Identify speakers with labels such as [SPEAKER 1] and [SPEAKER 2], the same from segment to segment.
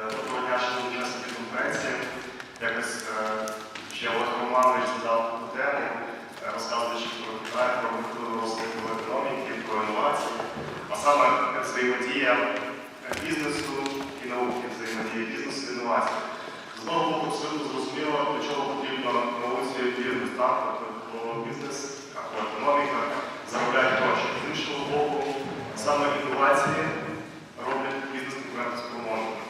[SPEAKER 1] Е, Доброго дня, шановні учасники конференції. Якось е, ще Олег Романович задав тему, е, розказуючи про Китай, про культуру розвитку економіки, про інновації, а саме взаємодія бізнесу і науки, взаємодія бізнесу і інновацій. З одного боку, абсолютно зрозуміло, для чого потрібно науці бізнес, так? Тобто бізнес або економіка заробляє гроші. З іншого боку, саме інновації роблять бізнес конкурентоспроможним.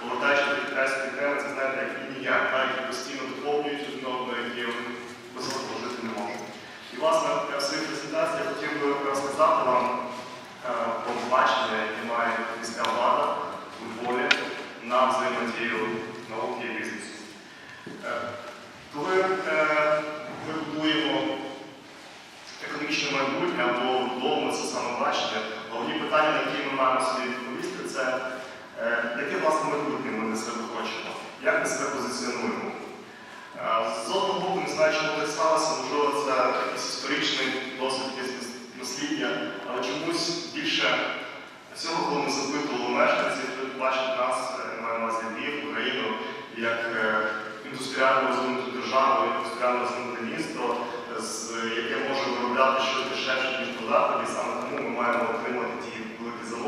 [SPEAKER 1] Повертаючи до китайської теми, це знаєте, як інія, так, які постійно доповнюють один одного, які без одного жити не можуть. І власне в своїй презентації я хотів би розказати вам е, про бачення, яке має міська влада у Львові на взаємодію науки і бізнесу. Е, Коли е, ми будуємо економічне майбутнє або вдома це самобачення, головні питання, на які ми маємо собі відповісти, це е, яке власне майбутнє ми для себе хочемо, як ми себе позиціонуємо. Е, З одного боку, не знаю, чому так сталося, можливо, це якийсь історичний досвід дослідження, але чомусь більше всього, коли ми запитували мешканців, люди бачать нас, е, маю на увазі Львів, Україну, як індустріально розвинуту державу, індустріально розвинуте місто, яке може виробляти щось дешевше, ніж по заході, саме тому ми маємо отримати ті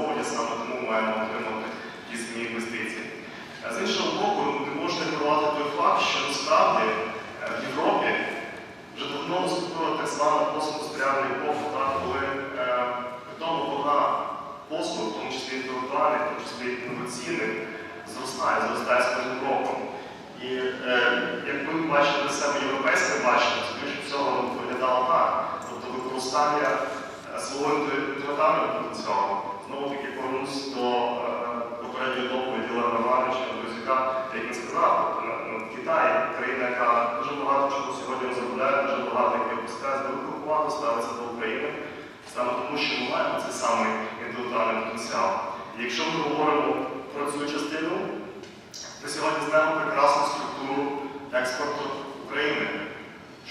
[SPEAKER 1] великі саме тому маємо отримати ті самі інвестиції. З іншого боку, не можна ігнорувати той факт, що насправді е, в Європі вже давно наступила так звана постіндустріальна епоха, коли е, питома вага послуг, в тому числі інтелектуальних, в тому числі інноваційних, зростає, зростає з кожним роком. І е, якби ми бачили для себе європейське бачення, то більше всього виглядало так. Тобто використання свого інтелектуального потенціалу. Знову таки повернусь до е, попередньої доповіді Лена Романовича Друзяка, як він сказав, тобто, на- на Китай, країна, яка дуже багато чого сьогодні розробляє, дуже багато як випускає, з великою ставиться до України, саме тому, що ми маємо цей самий інтелектуальний потенціал. Якщо ми говоримо про цю частину, ми сьогодні знаємо прекрасну структуру експорту України.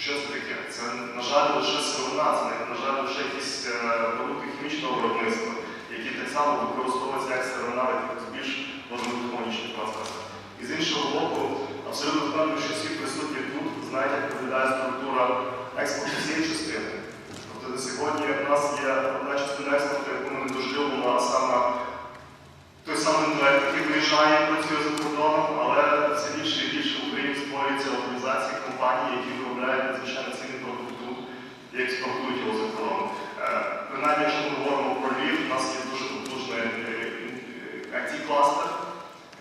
[SPEAKER 1] Що це таке? Це, на жаль, лише сировина, це, на жаль, лише якісь е, продукти хімічного виробництва, які так само використовуються як в якихось більш водно-технологічних. І з іншого боку, абсолютно впевнений, що всі присутні тут знають, як виглядає структура експорту цієї частини. Тобто на сьогодні у нас є одна частина експорту, яку ми не доживемо, а саме той самий інтелект, який виїжджає і працює за кордоном, але все більше і більше в Україні створюються організації, компанії, які виробляють надзвичайно цінний продукт і експортують його за кордон. Е, Принаймні, якщо ми говоримо про Львів, у нас є дуже потужний IT-кластер.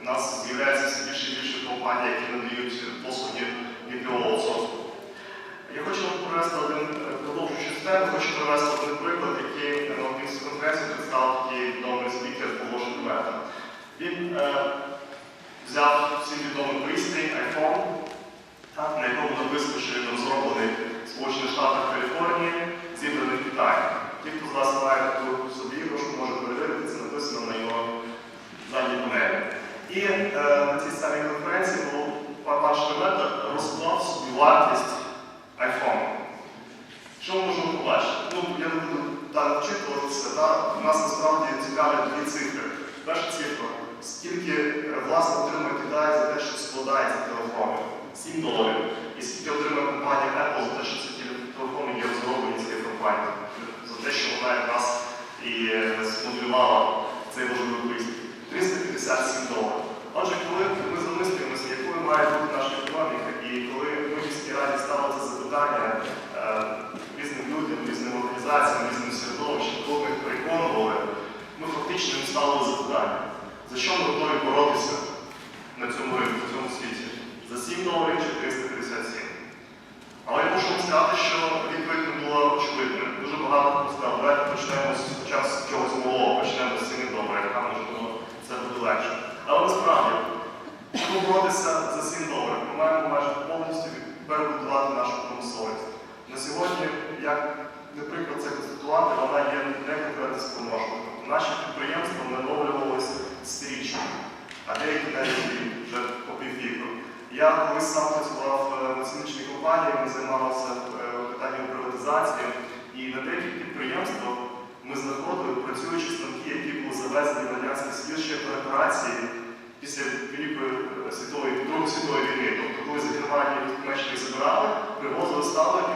[SPEAKER 1] У нас з'являється все більше і більше компаній, які надають послуги відеоаутсорсу. Я хочу вам привести один, е, продовжуючи тему, хочу привести один приклад, який е, на одній з конференцій представив такий відомий спікер Павло Шеремета. Він е, взяв всім відомий пристрій iPhone, так, на якому написано, що він розроблений в Сполучених Штатах Каліфорнії, зібраний в Китаї. Ті, хто з вас має таку собі може перевірити, це написано на його задній панелі. І е, на цій самій конференції був пан Шеремета розклав собі вартість iPhone. Що ми можемо побачити? Ну, я не буду далі вчитуватися, та? у нас насправді цікавлять дві цифри. Перша цифра, скільки е, власне отримує Китай за те, що складає ці телефони? 7 доларів. І скільки отримує компанія Apple за те, що ці теле- телефони є розроблені цією компанією, за те, що вона якраз і е, змоделювала цей важливий пристрій. 357 доларів. Отже, коли ми замислюємося, якою має бути наша економіка, і коли ми в міській раді ставили це запитання е, різним людям, різним організаціям, різним середовищам, коли ми їх переконували, фактично ставили запитання, за що ми готові боротися на цьому ринку, в цьому світі? За 7 доларів чи 357? Але я можу вам сказати, що відповідь не була очевидною. Дуже багато хто сказав, давайте почнемо з з чогось малого, почнемо з 7 доларів, а можливо це буде легше. Але насправді, щоб боротися за 7 доларів, ми маємо майже поставлені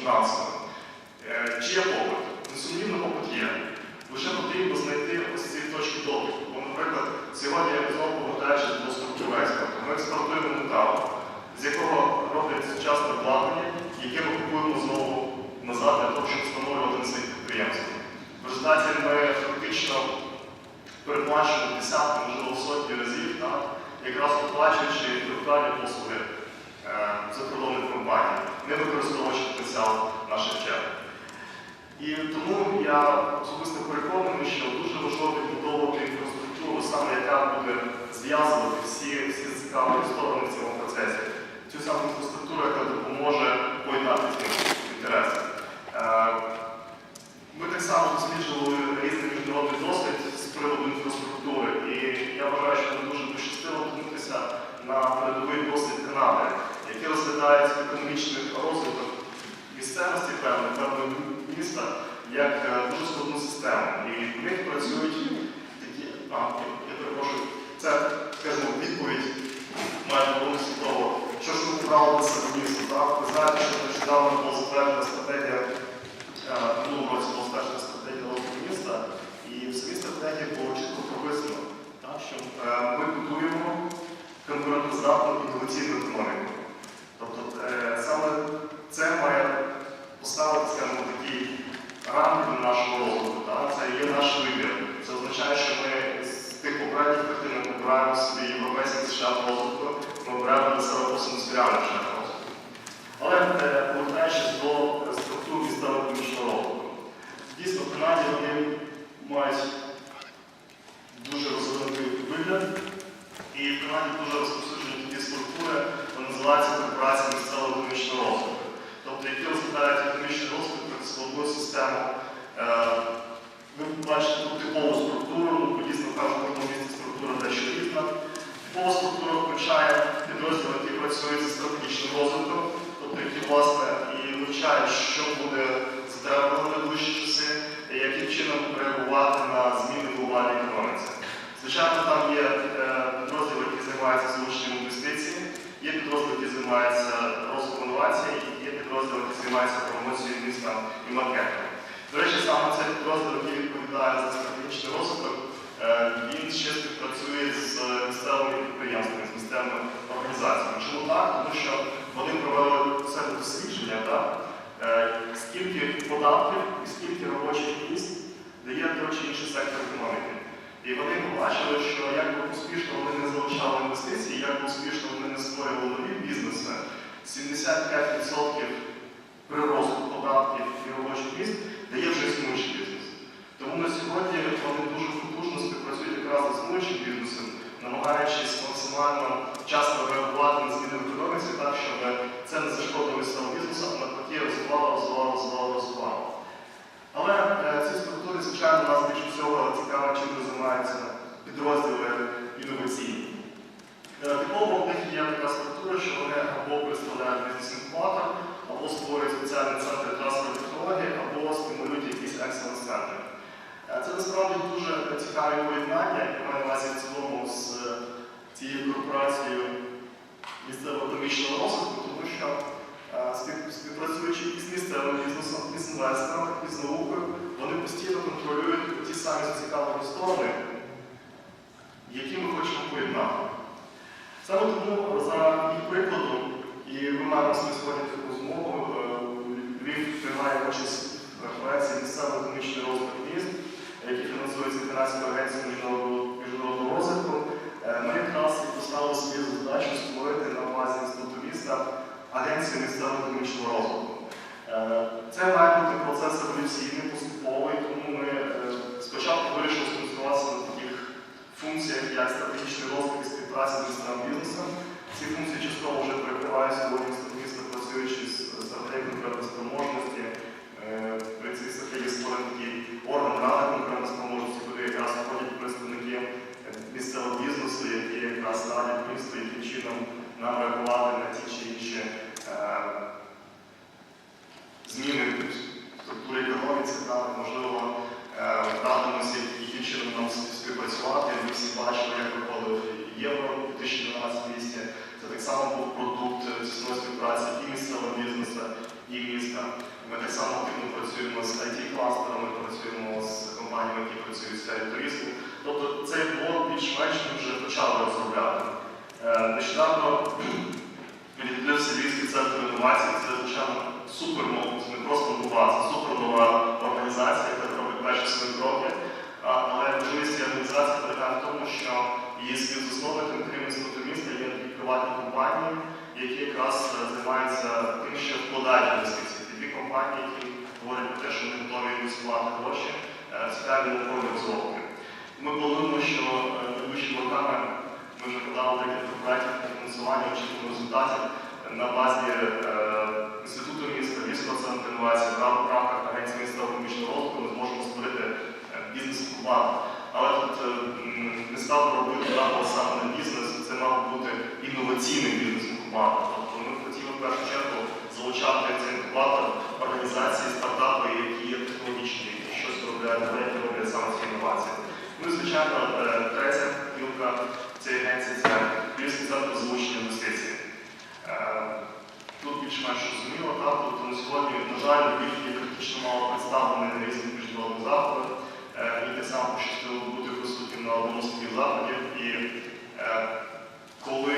[SPEAKER 1] фінансовим. Е, Чи є попит? Несумнівно, попит є. Лише потрібно знайти ось ці точки дотику. Бо, наприклад, сьогодні я знову повертаючись до структури експорту. Ми експортуємо метал, з якого роблять сучасне обладнання, яке ми купуємо знову назад для того, щоб встановлювати на своїх підприємствах. В результаті ми фактично переплачуємо десятки, можливо, сотні разів, так, якраз оплачуючи інтелектуальні послуги е, закордонних компаній, не використовуючи потенціал наших черг. І тому я особисто переконаний, що дуже важливо відбудовувати інфраструктуру, саме яка буде зв'язувати всі, всі зацікавлені сторони в цьому процесі. Цю саму інфраструктуру, яка допоможе поєднати ці інтереси. Е, Ми так само досліджували різний міжнародний досвід з приводу інфраструктури, і я вважаю, що нам дуже пощастило ткнутися на передовий досвід Канади, який розглядає економічний розвиток місцевості певної, певного міста як е, дуже складну систему. І в них працюють такі. А, я, перепрошую, це скажімо, відповідь майже повністю того, що ж обрали для себе місто. Так? Ви знаєте, що нещодавно була затверджена стратегія, е, в минулому році була затверджена стратегія розвитку міста, і в самій стратегії було чітко прописано, так, що е, ми будуємо конкурентоздатну інноваційну економіку. Тобто саме це має для нашого розвитку. Це є наш вибір. Це означає, що ми з тих попередніх картинок обираємо собі європейський шлях розвитку, ми обираємо для себе посмосферальний шлях розвитку. Але е, повертаючись до структур місцевого розвитку. Дійсно, в Канаді вони мають дуже розвинутий вигляд, і в Канаді дуже розповсюджені такі структури, вони називаються корпорації місцевого економічного розвитку. Тобто, які розглядають складну систему. Е, Ви бачите тут типову структуру, ну, дійсно в кожному місці структура дещо різна. Типова структура включає підрозділи, які працюють зі стратегічним розвитком, тобто які власне і вивчають, що буде затребувано в найближчі часи, і яким чином реагувати на зміни в глобальній економіці. Звичайно, там є е, підрозділи, які займаються залученням інвестицій, є підрозділи, які займаються розвитком інновацій, підрозділи, які займаються промоцією міста і маркетингом. До речі, саме цей підрозділ, який відповідає за стратегічний розвиток, е, він ще співпрацює з місцевими підприємствами, з місцевими організаціями. Чому так? Тому що вони провели себе дослідження, так? Е, скільки податків і скільки робочих місць дає той чи інший сектор економіки. І вони побачили, що як успішно вони не залучали інвестиції, як успішно вони не створювали нові бізнеси, 75% приросту податків і робочих місць дає вже існуючий бізнес. Тому на сьогодні вони дуже потужно співпрацюють якраз з існуючим бізнесом, намагаючись максимально вчасно реагувати на зміни в економіці, так, щоб це не зашкодило місцевому бізнесу, а навпаки розвивати підрозділи інноваційні. Е, Типово в них є така структура, що вони або представляють бізнес-інкубатор, або створюють спеціальні центри трансферу технологій, або стимулюють якісь екселенс центри. Е, Це насправді дуже цікаві поєднання, яке має увазі в цілому з е, цією корпорацією місцевого економічного розвитку, тому що е, співпрацюючи із місцевим бізнесом, із інвесторами, із наукою, вони постійно контролюють ті самі зацікавлені сторони, які ми хочемо поєднати. Саме тому за їх прикладом, і ми маємо сьогодні таку змогу, е, Львів приймає участь в проєкті місцевий економічний розвиток міст, який фінансується Фінансовою агенцією міжнародного розвитку. Е, Ми якраз і поставили собі задачу створити на базі інституту міста агенцію місцевого економічного розвитку. Е, Це має бути процес еволюційний, поступовий, тому ми е, спочатку вирішили сконцентруватися на таких функціях, як стратегічний розвиток і співпраця з місцевим бізнесом. Ці функції частково вже перекривають сьогодні інститут міста, працюючи з стратегією конкурентоспроможності. Е, При цій стратегії створений такий орган ради конкурентоспроможності, куди якраз входять представники е, місцевого бізнесу, які якраз радять місту, яким чином нам реагувати на ті чи інші е, зміни в структурі економіці, можливо, е, радимося, яким чином нам співпрацювати. Ми всі бачили, як виходив євро у 2012 місті. Це так само був продукт тісної співпраці і місцевого бізнесу, і міста. Ми так само активно працюємо з IT-кластерами, працюємо з компаніями, які працюють в сфері туризму. Тобто цей блок більш-менш ми вже почали розробляти. Е, Нещодавно відкрився Львівський центр інновацій. Це, звичайно, супер це не просто нова, це супер нова організація, яка робить перші свої кроки. Але можливість цієї організації полягає в тому, що її співзасновниками, крім інституту міста, є дві приватні компанії, які якраз е, займаються тим, що вкладають інвестиції. Дві компанії, які говорять про те, що вони готові інвестувати гроші е, цікаві наукові розробки. Ми плануємо, що найближчими роками ми вже подали декілька проєктів фінансування очікуваних результатів на базі е, інституту міста, Львівського центру інновацій, в рамках агенції міста економічного розвитку ми зможемо створити е, бізнес-інкубатор. Але тут е, не став робити наголос саме на бізнес, це мав бути інноваційний бізнес-інкубатор. Тобто ми хотіли в першу чергу залучати цей інкубатор організації, стартапи, які є технологічні, які щось роблять, які роблять саме ці інновації. Ну і звичайно, третя гілка цієї агенції це Львівський центр залучення інвестицій. Е, Тут більш-менш розуміло, так, тобто на сьогодні, на жаль, Львів є критично мало представлений на різних міжнародних заходах. Е, Мені так само пощастило бути присутнім на одному з таких заходів. І е, коли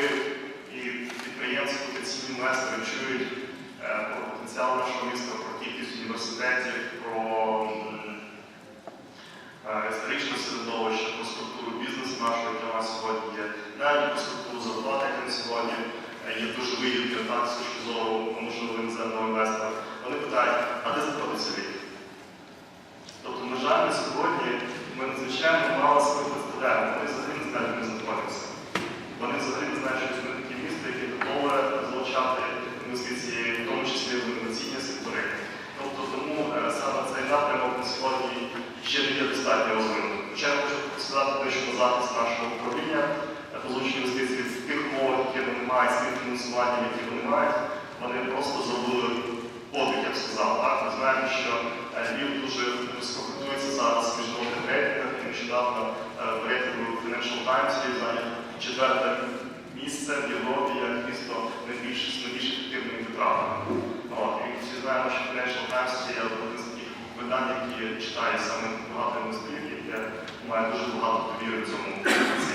[SPEAKER 1] і підприємці, потенційні інвестори чують е, про потенціал нашого міста, про кількість університетів, про м, е, історичне середовище, про структуру бізнесу нашого, яка у нас сьогодні є, навіть про структуру зарплати, яка на сьогодні е, є дуже вигідною так, з точки зору можливо іноземного інвестора. Вони питають, а де знаходиться Львів? Тобто, на жаль, сьогодні ми надзвичайно мало себе представляємо. Вони взагалі не знають, де ми знаходимося. Вони взагалі не знають, що ми таке місто, яке готове залучати інвестиції, в тому числі в інноваційні сектори. Тобто тому е, саме цей напрямок на сьогодні ще не є достатньо розвинутим. Хоча я хочу сказати те, що на захист нашого управління е, залучення інвестицій вони мають, з тим фінансуванням, які вони мають, вони просто зробили подвиг, я б сказав. Так? Ми знаємо, що е, Львів дуже розконкурентується зараз в міжнародних рейтингах. Нещодавно е, в рейтингу Financial Times Львів зайняв четверте місце в Європі як місто найбільш найбільш ефективними витратами. І всі знаємо, що Financial Times є одне з таких видань, які читає саме багато інвесторів, яке має дуже багато довіри в цьому.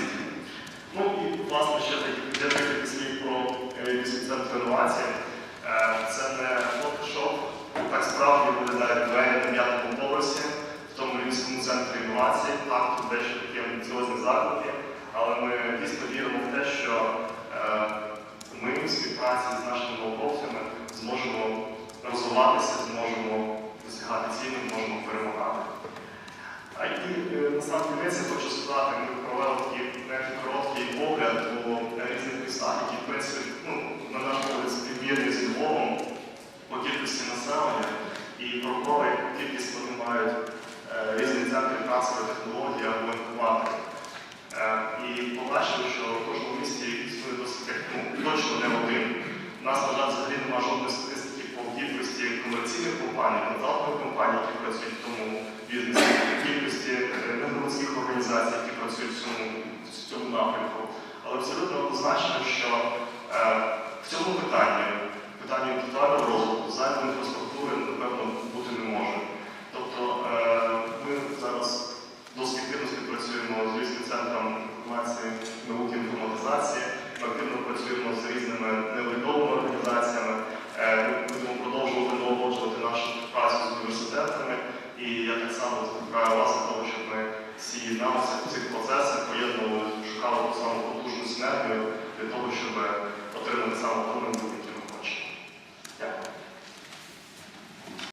[SPEAKER 1] Ну і власне ще декілька слів про е, центр інновації. Е, Це не фотошоп, так справді виглядає двері на п'ятому поверсі в тому Львівському центрі інновацій. Так, тут дещо такі амбіціозні заклади, але ми дійсно віримо в те, що е, ми в співпраці з нашими науковцями зможемо розвиватися, зможемо досягати цілей, зможемо перемагати. А і е, на сам кінець я хочу сказати, ми провели такий навіть короткий огляд по різних містах, які, в принципі, ну, на наш погляд, співмірні з Львовом по кількості населення і про те, яку кількість вони мають е, різних центрів трансферу технологій або інкубаторів. Е, І побачив, що в кожному місті існує досить ну, точно не один. У нас, на жаль, взагалі немає жодної статистики по кількості комерційних компаній, контрактних компаній, які працюють в тому бізнесі, кількості негромадських організацій, які працюють в цьому, в цьому напрямку. Але абсолютно однозначно, що е, в цьому питанні, питанні інтелектуального розвитку, зайвої інфраструктури,